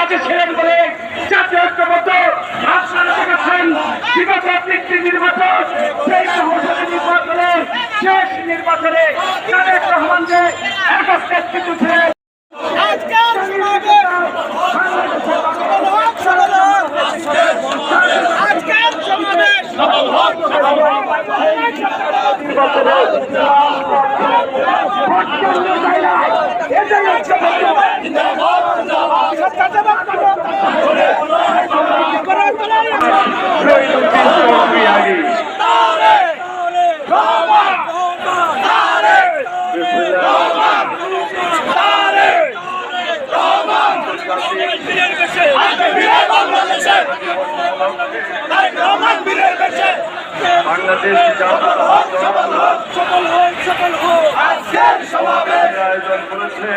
মাঝে ছিলেন বলে জাতীয় ঐক্যবদ্ধ আপনারা দেখেছেন বিগত তিনটি নির্বাচন। সেই সংসদের নির্বাচনে শেষ নির্বাচনে তাদের রহমান যে সমাবেশ বাংলাদেশ আয়োজন করেছে